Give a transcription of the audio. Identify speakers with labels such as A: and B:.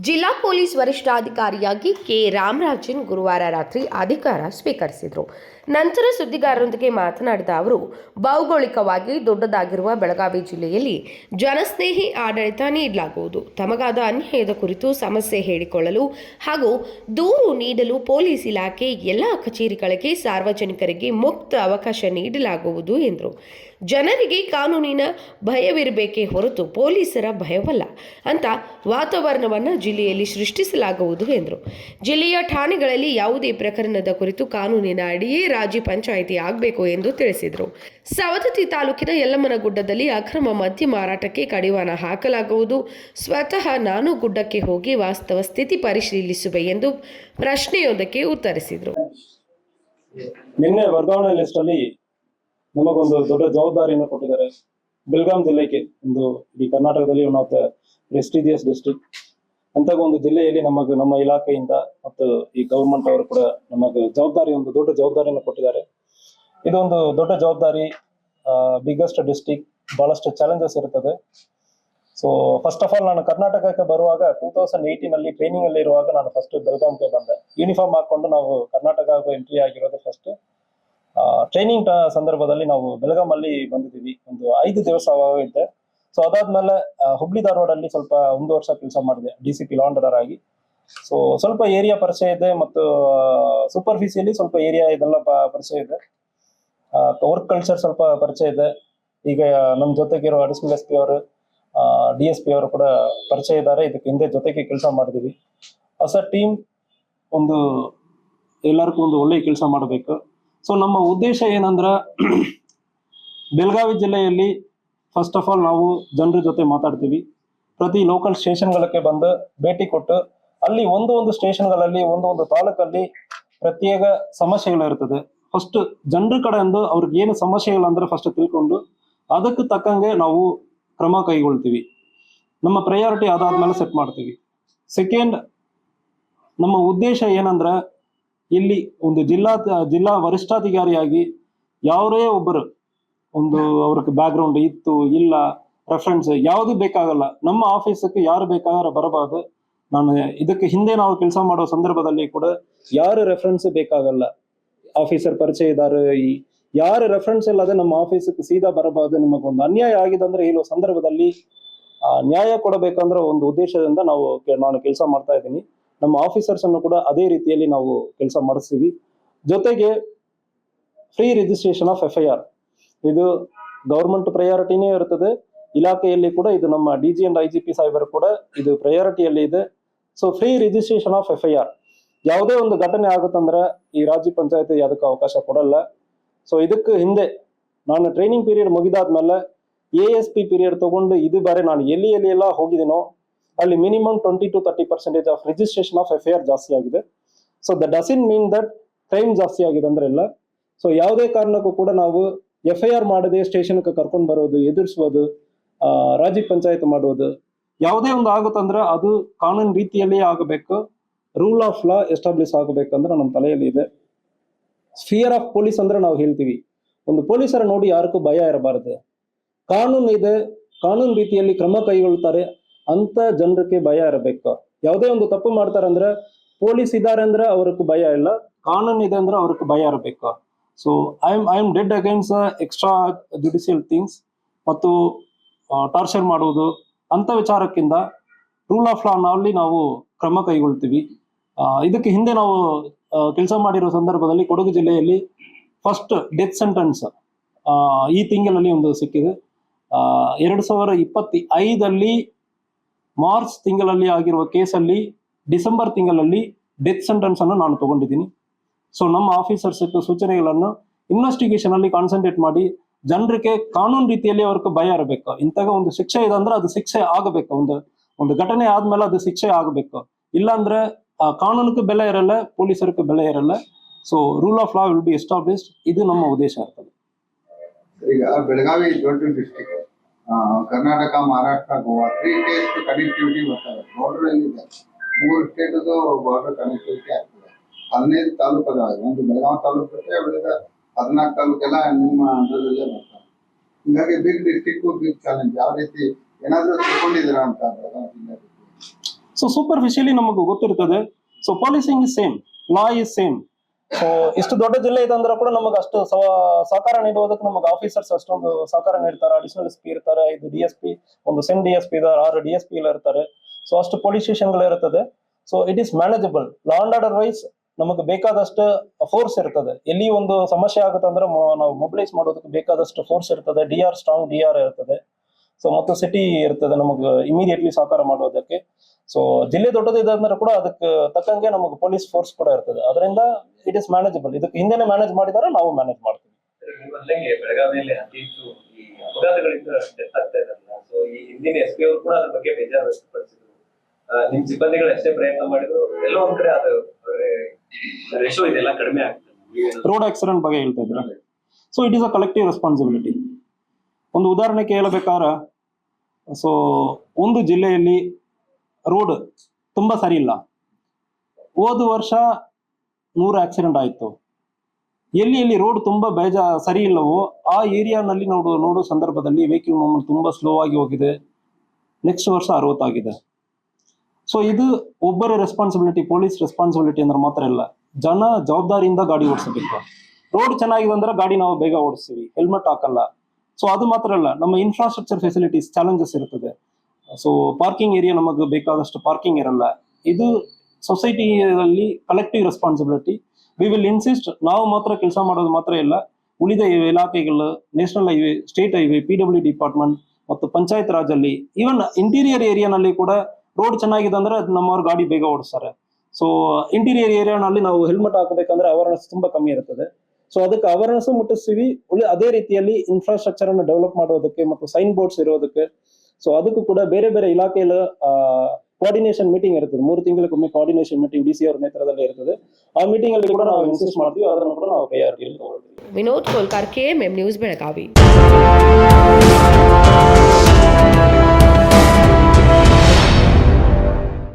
A: ಜಿಲ್ಲಾ police ವರಿಷ್ಠಾಧಿಕಾರಿಯಾಗಿ K. Ramarajan ಗುರುವಾರ ರಾತ್ರಿ ಅಧಿಕಾರ ಸ್ವೀಕರಿಸಿದರು. ನಂತರ ಸುದ್ದಿಗಾರರೊಂದಿಗೆ ಮಾತನಾಡಿದ ಅವರು, ಭೌಗೋಳಿಕವಾಗಿ ದೊಡ್ಡದಾಗಿರುವ ಬೆಳಗಾವಿ ಜಿಲ್ಲೆಯಲ್ಲಿ ಜನಸ್ನೇಹಿ ಆಡಳಿತ ನೀಡಲಾಗುವುದು. ತಮಗಾದ ಅನ್ಯಾಯದ ಕುರಿತು ಸಮಸ್ಯೆ ಹೇಳಿಕೊಳ್ಳಲು ಹಾಗೂ ದೂರು ನೀಡಲು ಪೊಲೀಸ್ ಇಲಾಖೆ ಎಲ್ಲ ಕಚೇರಿಗಳಿಗೆ ಸಾರ್ವಜನಿಕರಿಗೆ ಮುಕ್ತ ಅವಕಾಶ ನೀಡಲಾಗುವುದು ಎಂದರು. ಜನರಿಗೆ ಕಾನೂನಿನ ಭಯವಿರಬೇಕೇ ಹೊರತು ಪೊಲೀಸರ ಭಯವಲ್ಲ ಅಂತ ವಾತಾವರಣವನ್ನು ಜಿಲ್ಲೆಯಲ್ಲಿ ಸೃಷ್ಟಿಸಲಾಗುವುದು ಎಂದರು. ಜಿಲ್ಲೆಯ ಠಾಣೆಗಳಲ್ಲಿ ಯಾವುದೇ ಪ್ರಕರಣದ ಕುರಿತು ಕಾನೂನಿನ ಅಡಿಯೇ ರಾಜಿ ಪಂಚಾಯಿತಿ ಆಗಬೇಕು ಎಂದು ತಿಳಿಸಿದರು. ಸವದತ್ತಿ ತಾಲೂಕಿನ ಯಲ್ಲಮ್ಮನಗುಡ್ಡದಲ್ಲಿ ಅಕ್ರಮ ಮದ್ಯ ಮಾರಾಟಕ್ಕೆ ಕಡಿವಾಣ ಹಾಕಲಾಗುವುದು. ಸ್ವತಃ ನಾನು ಗುಡ್ಡಕ್ಕೆ ಹೋಗಿ ವಾಸ್ತವ ಸ್ಥಿತಿ ಪರಿಶೀಲಿಸುವೆ ಎಂದು ಪ್ರಶ್ನೆಯೊಂದಕ್ಕೆ ಉತ್ತರಿಸಿದರು.
B: ನಿನ್ನೆ ವರ್ಗಾವಣೆ ಲಿಸ್ಟ್ ಅಲ್ಲಿ ನಮಗೊಂದು ದೊಡ್ಡ ಜವಾಬ್ದಾರಿಯನ್ನು ಕೊಟ್ಟಿದ್ದಾರೆ. ಬೆಳಗಾಂ ಜಿಲ್ಲೆಗೆ ಒಂದು ಇಡೀ ಕರ್ನಾಟಕದಲ್ಲಿ one of the prestigious district ಅಂತ ಒಂದು ಜಿಲ್ಲೆಯಲ್ಲಿ ನಮಗೆ ನಮ್ಮ ಇಲಾಖೆಯಿಂದ ಮತ್ತು ಈ ಗವರ್ಮೆಂಟ್ ಅವರು ಕೂಡ ನಮಗೆ ಜವಾಬ್ದಾರಿ, ಒಂದು ದೊಡ್ಡ ಜವಾಬ್ದಾರಿಯನ್ನು ಕೊಟ್ಟಿದ್ದಾರೆ. ಇದೊಂದು ದೊಡ್ಡ ಜವಾಬ್ದಾರಿ ಬಿಗ್ಗೆಸ್ಟ್ ಡಿಸ್ಟಿಕ್ ಬಹಳಷ್ಟು ಚಾಲೆಂಜಸ್ ಇರುತ್ತದೆ ಸೊ ಫಸ್ಟ್ ಆಫ್ ಆಲ್ ನಾನು ಕರ್ನಾಟಕಕ್ಕೆ ಬರುವಾಗ ಟೂ ತೌಸಂಡ್ ಏಯ್ಟೀನ್ ಅಲ್ಲಿ ಟ್ರೈನಿಂಗ್ ಅಲ್ಲಿ ಇರುವಾಗ ನಾನು ಫಸ್ಟ್ ಬೆಳಗಾಂಗೆ ಬಂದೆ. ಯೂನಿಫಾರ್ಮ್ ಹಾಕೊಂಡು ನಾವು ಕರ್ನಾಟಕ ಎಂಟ್ರಿ ಆಗಿರೋದು ಫಸ್ಟ್ ಟ್ರೈನಿಂಗ್ ಸಂದರ್ಭದಲ್ಲಿ ನಾವು ಬೆಳಗಾಂ ಅಲ್ಲಿ ಬಂದಿದ್ದೀವಿ. ಒಂದು ಐದು ದಿವಸ ಇದ್ದೆ. ಸೊ ಅದಾದ್ಮೇಲೆ ಹುಬ್ಳಿ ಧಾರವಾಡಲ್ಲಿ ಸ್ವಲ್ಪ ಒಂದು ವರ್ಷ ಕೆಲಸ ಮಾಡಿದೆ ಡಿ ಸಿ ಪಿ ಲಾಂಡರ್ ಆಗಿ. ಸೊ ಸ್ವಲ್ಪ ಏರಿಯಾ ಪರಿಚಯ ಇದೆ ಮತ್ತು ಸೂಪರ್ಫಿಸಿಯಲಿ ಸ್ವಲ್ಪ ಏರಿಯಾ ಇದೆಲ್ಲ ಪರಿಚಯ ಇದೆ. ವರ್ಕ್ ಕಲ್ಚರ್ ಸ್ವಲ್ಪ ಪರಿಚಯ ಇದೆ. ಈಗ ನಮ್ಮ ಜೊತೆಗಿರೋ ಅಡಿಷನಲ್ ಎಸ್ ಪಿ ಅವರು ಡಿ ಎಸ್ ಪಿ ಅವರು ಕೂಡ ಪರಿಚಯ ಇದ್ದಾರೆ. ಇದಕ್ಕೆ ಹಿಂದೆ ಜೊತೆಗೆ ಕೆಲಸ ಮಾಡಿದೀವಿ. ಹೊಸ ಟೀಮ್ ಒಂದು, ಎಲ್ಲರಿಗೂ ಒಂದು ಒಳ್ಳೆಯ ಕೆಲಸ ಮಾಡಬೇಕು. ಸೊ ನಮ್ಮ ಉದ್ದೇಶ ಏನಂದ್ರೆ, ಬೆಳಗಾವಿ ಜಿಲ್ಲೆಯಲ್ಲಿ ಫಸ್ಟ್ ಆಫ್ ಆಲ್ ನಾವು ಜನರ ಜೊತೆ ಮಾತಾಡ್ತೀವಿ. ಪ್ರತಿ ಲೋಕಲ್ ಸ್ಟೇಷನ್ಗಳಿಗೆ ಬಂದು ಭೇಟಿ ಕೊಟ್ಟು, ಅಲ್ಲಿ ಒಂದು ಒಂದು ಸ್ಟೇಷನ್ಗಳಲ್ಲಿ, ಒಂದು ಒಂದು ತಾಲೂಕಲ್ಲಿ ಪ್ರತ್ಯೇಕ ಸಮಸ್ಯೆಗಳಿರ್ತದೆ ಫಸ್ಟ್ ಜನರ ಕಡೆಯಿಂದ ಅವ್ರಿಗೆ ಏನು ಸಮಸ್ಯೆಗಳಂದ್ರೆ ಫಸ್ಟ್ ತಿಳ್ಕೊಂಡು, ಅದಕ್ಕೆ ತಕ್ಕಂಗೆ ನಾವು ಕ್ರಮ ಕೈಗೊಳ್ತೀವಿ. ನಮ್ಮ ಪ್ರಯಾರಿಟಿ ಅದಾದ್ಮೇಲೆ ಸೆಟ್ ಮಾಡ್ತೀವಿ. ಸೆಕೆಂಡ್ ನಮ್ಮ ಉದ್ದೇಶ ಏನಂದ್ರೆ, ಇಲ್ಲಿ ಒಂದು ಜಿಲ್ಲಾ ಜಿಲ್ಲಾ ವರಿಷ್ಠಾಧಿಕಾರಿಯಾಗಿ ಯಾವರೇ ಒಬ್ಬರು ಒಂದು ಅವ್ರಿಗೆ ಬ್ಯಾಕ್ಗ್ರೌಂಡ್ ಇತ್ತು, ಇಲ್ಲ ರೆಫರೆನ್ಸ್ ಯಾವುದು ಬೇಕಾಗಲ್ಲ. ನಮ್ಮ ಆಫೀಸಕ್ಕೆ ಯಾರು ಬೇಕಾದ್ರೆ ಬರಬಾರ್ದು. ನಾನು ಇದಕ್ಕೆ ಹಿಂದೆ ನಾವು ಕೆಲಸ ಮಾಡೋ ಸಂದರ್ಭದಲ್ಲಿ ಕೂಡ ಯಾರು ರೆಫರೆನ್ಸ್ ಬೇಕಾಗಲ್ಲ. ಆಫೀಸರ್ ಪರಿಚಯ ಇದ್ದಾರೆ, ಈ ಯಾರು ರೆಫರೆನ್ಸ್ ಇಲ್ಲದೆ ನಮ್ಮ ಆಫೀಸಕ್ಕೆ ಸೀದಾ ಬರಬಾರ್ದು. ಒಂದು ಅನ್ಯಾಯ ಆಗಿದೆ ಅಂದ್ರೆ ಹೇಳುವ ಸಂದರ್ಭದಲ್ಲಿ ನ್ಯಾಯ ಕೊಡಬೇಕಂದ್ರೆ ಒಂದು ಉದ್ದೇಶದಿಂದ ನಾವು ನಾನು ಕೆಲಸ ಮಾಡ್ತಾ ಇದ್ದೀನಿ. ನಮ್ಮ ಆಫೀಸರ್ಸ್ ಅನ್ನು ಕೂಡ ಅದೇ ರೀತಿಯಲ್ಲಿ ನಾವು ಕೆಲಸ ಮಾಡಿಸ್ತೀವಿ. ಜೊತೆಗೆ free registration of F I R ಇದು ಗೌರ್ಮೆಂಟ್ ಪ್ರಯಾರಿಟಿನೇ ಇರ್ತದೆ. ಇಲಾಖೆಯಲ್ಲಿ ಕೂಡ ಇದು ನಮ್ಮ D G and I G P ಸಾಹೇಬರು ಕೂಡ ಇದು ಪ್ರಯಾರಿಟಿಯಲ್ಲಿ ಇದೆ. So free registration of F I R ಯಾವುದೇ ಒಂದು ಘಟನೆ ಆಗುತ್ತಂದ್ರೆ ಈ ರಾಜ್ಯ ಪಂಚಾಯತಿ ಅದಕ್ಕೆ ಅವಕಾಶ ಕೊಡಲ್ಲ. ಸೊ ಇದಕ್ಕೆ ಹಿಂದೆ ನಾನು ಟ್ರೈನಿಂಗ್ ಪೀರಿಯಡ್ ಮುಗಿದಾದ್ಮೇಲೆ ಎ ಎಸ್ ಪಿ ಪೀರಿಯಡ್ ತಗೊಂಡು ಇದು ಬಾರಿ ನಾನು ಎಲ್ಲಿ ಎಲ್ಲಿ ಎಲ್ಲ ಹೋಗಿದ್ದೀನೋ ಅಲ್ಲಿ minimum twenty to thirty percentage of registration of F I R ಜಾಸ್ತಿ ಆಗಿದೆ. So the doesn't mean that crime ಜಾಸ್ತಿ ಆಗಿದೆ ಅಂದ್ರೆ ಇಲ್ಲ. ಸೊ ಯಾವುದೇ ಕಾರಣಕ್ಕೂ ಕೂಡ ನಾವು ಎಫ್ ಐ ಆರ್ ಮಾಡದೆ ಸ್ಟೇಷನ್ಗೆ ಕರ್ಕೊಂಡು ಬರೋದು, ಎದುರಿಸೋದು ರಾಜ್ಯ ಪಂಚಾಯತ್ ಮಾಡೋದು, ಯಾವುದೇ ಒಂದು ಆಗುತ್ತಂದ್ರೆ ಅದು ಕಾನೂನು ರೀತಿಯಲ್ಲಿ ಆಗಬೇಕು ರೂಲ್ ಆಫ್ ಲಾ ಎಸ್ಟಾಬ್ಲಿಷ್ ಆಗಬೇಕಂದ್ರೆ ನಮ್ಮ ತಲೆಯಲ್ಲಿ ಇದೆ. ಫಿಯರ್ ಆಫ್ ಪೊಲೀಸ್ ಅಂದ್ರೆ ನಾವು ಹೇಳ್ತೀವಿ. ಒಂದು ಪೊಲೀಸರ ನೋಡಿ ಯಾರಿಗೂ ಭಯ ಇರಬಾರದು. ಕಾನೂನು ಇದೆ, ಕಾನೂನು ರೀತಿಯಲ್ಲಿ ಕ್ರಮ ಕೈಗೊಳ್ತಾರೆ ಅಂತ ಜನರಿಗೆ ಭಯ ಇರಬೇಕು. ಯಾವುದೇ ಒಂದು ತಪ್ಪು ಮಾಡ್ತಾರೆ ಅಂದ್ರೆ ಪೊಲೀಸ್ ಇದ್ದಾರೆ ಅಂದ್ರೆ ಅವ್ರಿಗೆ ಭಯ ಇಲ್ಲ, ಕಾನೂನು ಇದೆ ಅಂದ್ರೆ ಅವ್ರಿಗೆ ಭಯ ಇರಬೇಕು. So I am I am dead against extra judicial things ಮತ್ತು ಟಾರ್ಚರ್ ಮಾಡುವುದು ಅಂತ ವಿಚಾರಕ್ಕಿಂತ ರೂಲ್ ಆಫ್ ಲಾನಲ್ಲಿ ನಾವು ಕ್ರಮ ಕೈಗೊಳ್ತೀವಿ. ಇದಕ್ಕೆ ಹಿಂದೆ ನಾವು ಕೆಲಸ ಮಾಡಿರೋ ಸಂದರ್ಭದಲ್ಲಿ ಕೊಡಗು ಜಿಲ್ಲೆಯಲ್ಲಿ ಫಸ್ಟ್ ಡೆತ್ ಸೆಂಟೆನ್ಸ್ ಈ ತಿಂಗಳಲ್ಲಿ ಒಂದು ಸಿಕ್ಕಿದೆ. ಎರಡು ಸಾವಿರ ಇಪ್ಪತ್ತಿ ಐದಲ್ಲಿ ಮಾರ್ಚ್ ತಿಂಗಳಲ್ಲಿ ಆಗಿರುವ ಕೇಸಲ್ಲಿ ಡಿಸೆಂಬರ್ ತಿಂಗಳಲ್ಲಿ ಡೆತ್ ಸೆಂಟೆನ್ಸ್ ಅನ್ನು ನಾನು ತಗೊಂಡಿದ್ದೀನಿ. ಸೊ ನಮ್ಮ ಆಫೀಸರ್ಸ್ ಸೂಚನೆಗಳನ್ನು ಇನ್ವೆಸ್ಟಿಗೇಷನ್ ಅಲ್ಲಿ ಕಾನ್ಸಂಟ್ರೇಟ್ ಮಾಡಿ ಜನರಿಗೆ ಕಾನೂನು ರೀತಿಯಲ್ಲಿ ಅವ್ರಿಗೆ ಭಯ ಇರಬೇಕು. ಇಂತಹ ಒಂದು ಶಿಕ್ಷೆ ಇದೆ ಅಂದ್ರೆ ಅದು ಶಿಕ್ಷೆ ಆಗಬೇಕು. ಒಂದು ಒಂದು ಘಟನೆ ಆದ್ಮೇಲೆ ಅದು ಶಿಕ್ಷೆ ಆಗಬೇಕು. ಇಲ್ಲಾಂದ್ರೆ ಕಾನೂನಕ್ಕೆ ಬೆಲೆ ಇರಲ್ಲ, ಪೊಲೀಸರಿಗೆ ಬೆಲೆ ಇರಲ್ಲ. So rule of law will be established ಇದು ನಮ್ಮ ಉದ್ದೇಶ ಇರ್ತದೆ.
C: ಈಗ ಬೆಳಗಾವಿ ದೊಡ್ಡ district Karnataka, Maharashtra, Goa three state connectivity ಬರ್ತವೆ ಬಾರ್ಡರ್ ಇದೆ. ಮೂರು ಸ್ಟೇಟ್ ಬಾರ್ಡರ್ ಕನೆಕ್ಟಿವಿಟಿ ಆಗ್ತದೆ ಹದಿನೈದು ತಾಲೂಕು ಅದಾವೆ ಒಂದು ಬೆಳಗಾವಿ ತಾಲೂಕು ಬಿಟ್ಟರೆ ಉಳಿದ ಹದಿನಾಲ್ಕು ತಾಲೂಕೆಲ್ಲ ನಿಮ್ಮ ಅಂಡರ್ದಲ್ಲೇ ಬರ್ತಾರೆ. ಹಿಂಗಾಗಿ ಬಿಗ್ ಡಿಸ್ಟಿಕ್ಕು ಬಿಗ್ ಚಾಲೆಂಜ್. ಯಾವ ರೀತಿ ಏನಾದ್ರೂ ತಿಳ್ಕೊಂಡಿದ್ದೀರಾ ಅಂತ ಬೆಳಗಾವಿ ಜಿಲ್ಲೆ?
B: ಸೊ ಸೂಪರ್ಫಿಷಿಯಲಿ ನಮಗೆ ಗೊತ್ತಿರ್ತದೆ. So policing is same law is same so ಇಷ್ಟು ದೊಡ್ಡ ಜಿಲ್ಲೆ ಇದೆ ಅಂದ್ರೆ ಕೂಡ ನಮಗೆ ಅಷ್ಟು ಸಹಕಾರ ನೀಡುವುದಕ್ಕೆ ನಮಗೆ ಆಫೀಸರ್ಸ್ ಅಷ್ಟೊಂದು ಸಹಕಾರ ನೀಡ್ತಾರೆ. ಅಡಿಷನಲ್ ಎಸ್ ಪಿ ಇರ್ತಾರೆ. ಇದು ಡಿ ಎಸ್ ಪಿ ಒಂದು ಸೆನ್ ಡಿ ಎಸ್ ಪಿ ಇದಾರೆ ಆರು ಡಿ ಎಸ್ ಪಿ ಇರ್ತಾರೆ. ಸೊ ಅಷ್ಟು ಪೊಲೀಸ್ ಸ್ಟೇಷನ್ಗಳು ಇರುತ್ತದೆ so it is manageable law and order wise ನಮಗೆ ಬೇಕಾದಷ್ಟು ಫೋರ್ಸ್ ಇರ್ತದೆ. ಎಲ್ಲಿ ಒಂದು ಸಮಸ್ಯೆ ಆಗುತ್ತೆ ಅಂದ್ರೆ ನಾವು ಮೊಬಿಲೈಸ್ ಮಾಡೋದಕ್ಕೆ ಬೇಕಾದಷ್ಟು ಫೋರ್ಸ್ ಇರ್ತದೆ. D R strong D R ಇರ್ತದೆ. ಸೊ ಮತ್ತು ಸಿಟಿ ಇರ್ತದೆ ನಮಗೆ ಇಮಿಡಿಯೇಟ್ಲಿ ಸಹಕಾರ ಮಾಡೋದಕ್ಕೆ. ಸೊ ಜಿಲ್ಲೆ ದೊಡ್ಡದಿದೆ ಅಂದ್ರೆ ಕೂಡ ಅದಕ್ಕೆ ತಕ್ಕಂಗೆ ನಮಗೆ ಪೊಲೀಸ್ ಫೋರ್ಸ್ ಕೂಡ ಇರ್ತದೆ. ಅದರಿಂದ ಇಟ್ ಇಸ್ ಮ್ಯಾನೇಜಬಲ್ ಇದಕ್ಕೆ ಹಿಂದೆನೆ ಮ್ಯಾನೇಜ್ ಮಾಡಿದರೆ, ನಾವು ಮ್ಯಾನೇಜ್ ಮಾಡ್ತೀವಿ.
D: ಬೆಳಗಾವಿಯಲ್ಲಿ ಅತಿ ಅಪಘಾತಗಳಿಂದ ಈ ಎಸ್ ಕೂಡ ಬಗ್ಗೆ ನಿಮ್ ಸಿಬ್ಬಂದಿಗಳು ಎಷ್ಟೇ ಪ್ರಯತ್ನ ಮಾಡಿದ್ರು, ಎಲ್ಲೋ ಒಂದ್ ಕಡೆ ಅದು
B: ರೋಡ್ ಆಕ್ಸಿಡೆಂಟ್ ಬಗ್ಗೆ ಹೇಳ್ತಾ ಇದ್ರೆ so it is a collective responsibility ಒಂದು ಉದಾಹರಣೆ ಕೇಳಬೇಕಾದ್ರೆ ಸೊ ಒಂದು ಜಿಲ್ಲೆಯಲ್ಲಿ ರೋಡ್ ತುಂಬಾ ಸರಿ ಇಲ್ಲ. ಹೋದ ವರ್ಷ ನೂರು ಆಕ್ಸಿಡೆಂಟ್ ಆಯಿತು. ಎಲ್ಲಿ ಎಲ್ಲಿ ರೋಡ್ ತುಂಬಾ ಬೇಜ, ಸರಿ ಇಲ್ಲವೋ, ಆ ಏರಿಯಾನಲ್ಲಿ ನೋಡು, ನೋಡೋ ಸಂದರ್ಭದಲ್ಲಿ ವೆಹಿಕಲ್ ಮೂವ್ಮೆಂಟ್ ತುಂಬಾ ಸ್ಲೋ ಆಗಿ ಹೋಗಿದೆ. ನೆಕ್ಸ್ಟ್ ವರ್ಷ ಅರವತ್ತಾಗಿದೆ. ಸೊ ಇದು ಒಬ್ಬರ ರೆಸ್ಪಾನ್ಸಿಬಿಲಿಟಿ ಪೊಲೀಸ್ ರೆಸ್ಪಾನ್ಸಿಬಿಲಿಟಿ ಅಂದ್ರೆ ಮಾತ್ರ ಇಲ್ಲ. ಜನ ಜವಾಬ್ದಾರಿಯಿಂದ ಗಾಡಿ ಓಡಿಸಬೇಕು. ರೋಡ್ ಚೆನ್ನಾಗಿದೆ ಅಂದ್ರೆ ಗಾಡಿ ನಾವು ಬೇಗ ಓಡಿಸ್ತೀವಿ. ಹೆಲ್ಮೆಟ್ ಹಾಕಲ್ಲ. ಸೊ ಅದು ಮಾತ್ರ ಅಲ್ಲ. ನಮ್ಮ ಇನ್ಫ್ರಾಸ್ಟ್ರಕ್ಚರ್ ಫೆಸಿಲಿಟೀಸ್ ಚಾಲೆಂಜಸ್ ಇರ್ತದೆ. ಸೊ ಪಾರ್ಕಿಂಗ್ ಏರಿಯಾ ನಮಗೆ ಬೇಕಾದಷ್ಟು ಪಾರ್ಕಿಂಗ್ ಇರಲ್ಲ. ಇದು ಸೊಸೈಟಿಯಲ್ಲಿ collective responsibility we will insist ನಾವು ಮಾತ್ರ ಕೆಲಸ ಮಾಡೋದು ಮಾತ್ರ ಇಲ್ಲ. ಉಳಿದ ಇಲಾಖೆಗಳು national highway state highway P W department ಮತ್ತು ಪಂಚಾಯತ್ ರಾಜಲ್ಲಿ ಈವನ್ ಇಂಟೀರಿಯರ್ ಏರಿಯಾನಲ್ಲಿ ಕೂಡ ರೋಡ್ ಚೆನ್ನಾಗಿದೆ ಅಂದ್ರೆ ಅದು ನಮ್ಮವ್ರ ಗಾಡಿ ಬೇಗ ಓಡಿಸ್ತಾರೆ. ಸೊ ಇಂಟೀರಿಯರ್ ಏರಿಯಾನಲ್ಲಿ ನಾವು ಹೆಲ್ಮೆಟ್ ಹಾಕಬೇಕಂದ್ರೆ ಅವೇರ್ನೆಸ್ ತುಂಬಾ ಕಮ್ಮಿ ಇರ್ತದೆ. ಸೊ ಅದಕ್ಕೆ ಅವೇರ್ನೆಸ್ ಮುಟ್ಟಿಸ್ತೀವಿ. ಉಳಿ ಅದೇ ರೀತಿಯಲ್ಲಿ ಇನ್ಫ್ರಾಸ್ಟ್ರಕ್ಚರ್ ಅನ್ನು ಡೆವಲಪ್ ಮಾಡೋದಕ್ಕೆ ಮತ್ತು ಸೈನ್ ಬೋರ್ಡ್ಸ್ ಇರೋದಕ್ಕೆ. ಸೊ ಅದಕ್ಕೂ ಕೂಡ ಬೇರೆ ಬೇರೆ ಇಲಾಖೆಯ ಕೋಆರ್ಡಿನೇಷನ್ ಮೀಟಿಂಗ್ ಇರ್ತದೆ. ಮೂರು ತಿಂಗಳಿಗೊಮ್ಮೆ ಕೋಆರ್ಡಿನೇಷನ್ ಮೀಟಿಂಗ್ ಡಿ ಸಿ ಅವರ ನೇತೃತ್ವದಲ್ಲಿ ಇರ್ತದೆ. ಆ ಮೀಟಿಂಗ್ ಅಲ್ಲಿ ಕೂಡ ನಾವು ಇನ್ಸಿಸ್ಟ್ ಮಾಡ್ತೀವಿ. ಅದನ್ನು ಕೂಡ ನಾವು ತಗೊಳ್ತೀವಿ.
A: Vinod Kolkar K M news Belagavi.